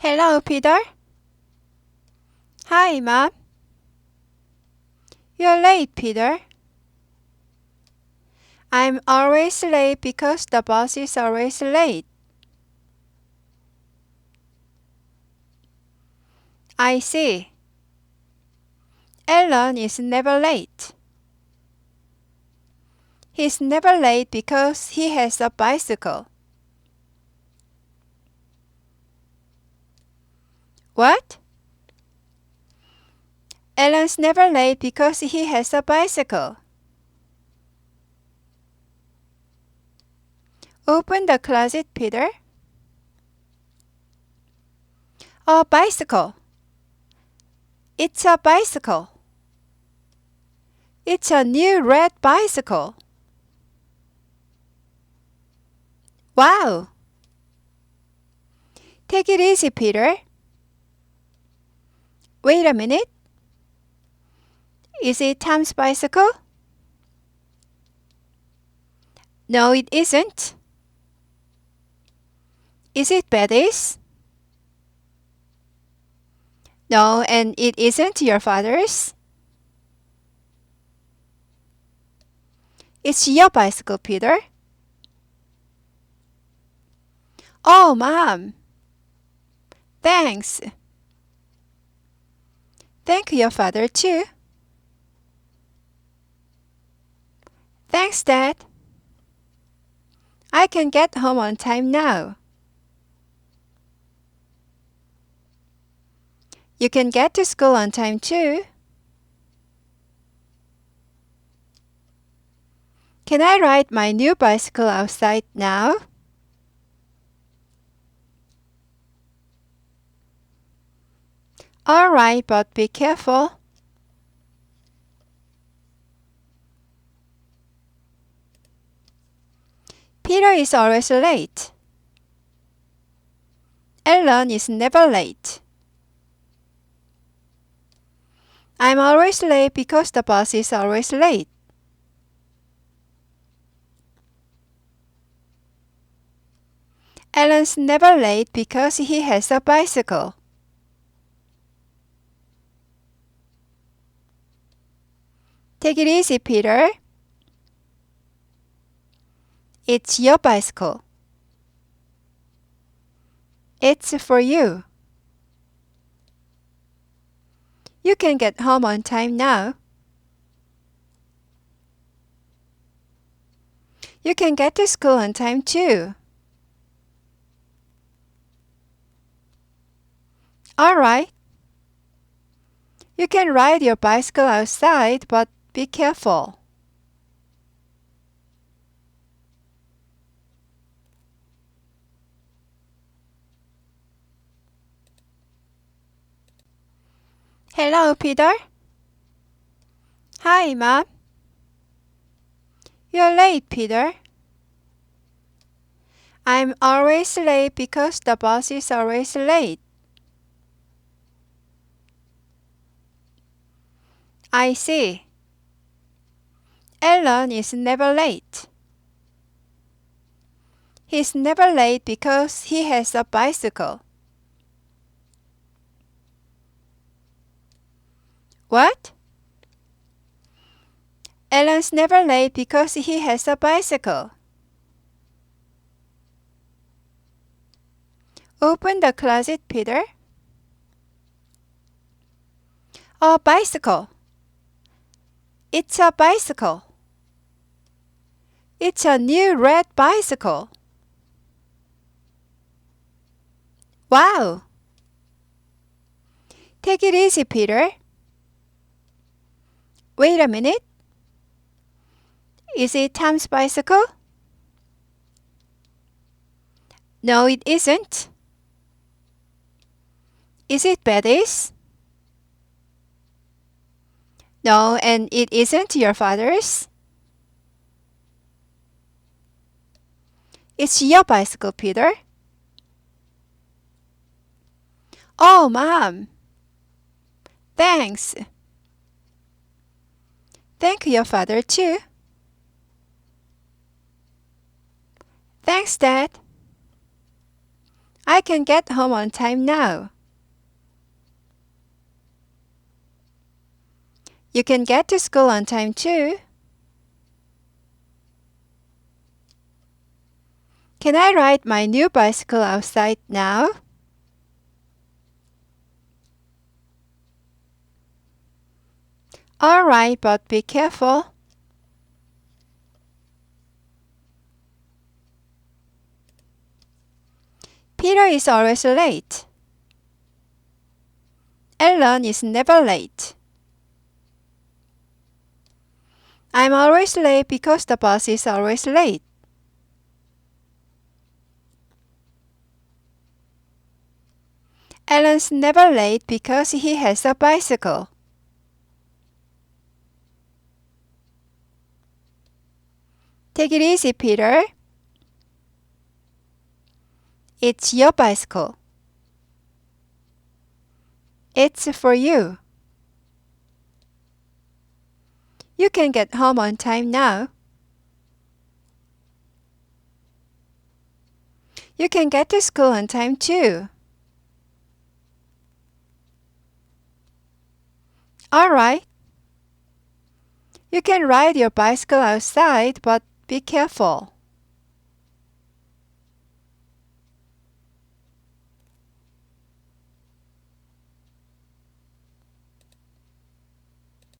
Hello, Peter. Hi, Mom. You're late, Peter. I'm always late because the bus is always late. I see. Alan is never late. He's never late because he has a bicycle. What? Alan's never late because he has a bicycle. Open the closet, Peter. A bicycle. It's a bicycle. It's a new red bicycle. Wow! Take it easy, Peter. Wait a minute. Is it Tom's bicycle? No, it isn't. Is it Betty's? No, and it isn't your father's? It's your bicycle, Peter. Oh, Mom. Thanks. Thank your father, too. Thanks, Dad. I can get home on time now. You can get to school on time too. Can I ride my new bicycle outside now? All right, but be careful. Peter is always late. Alan is never late. I'm always late because the bus is always late. Alan's never late because he has a bicycle. Take it easy, Peter. It's your bicycle. It's for you. You can get home on time now. You can get to school on time too. All right. You can ride your bicycle outside, but be careful. Hello, Peter. Hi, Mom. You're late, Peter. I'm always late because the bus is always late. I see. Alan is never late. He's never late because he has a bicycle. What? Alan's never late because he has a bicycle. Open the closet, Peter. A bicycle. It's a bicycle. It's a new red bicycle. Wow! Take it easy, Peter. Wait a minute. Is it Tom's bicycle? No, it isn't. Is it Betty's? No, and it isn't your father's? It's your bicycle, Peter. Oh, Mom. Thanks. Thank your father too. Thanks, Dad. I can get home on time now. You can get to school on time too. Can I ride my new bicycle outside now? All right, but be careful. Peter is always late. Ellen is never late. I'm always late because the bus is always late. Ellen's never late because he has a bicycle. Take it easy, Peter. It's your bicycle. It's for you. You can get home on time now. You can get to school on time too. All right. You can ride your bicycle outside, but be careful.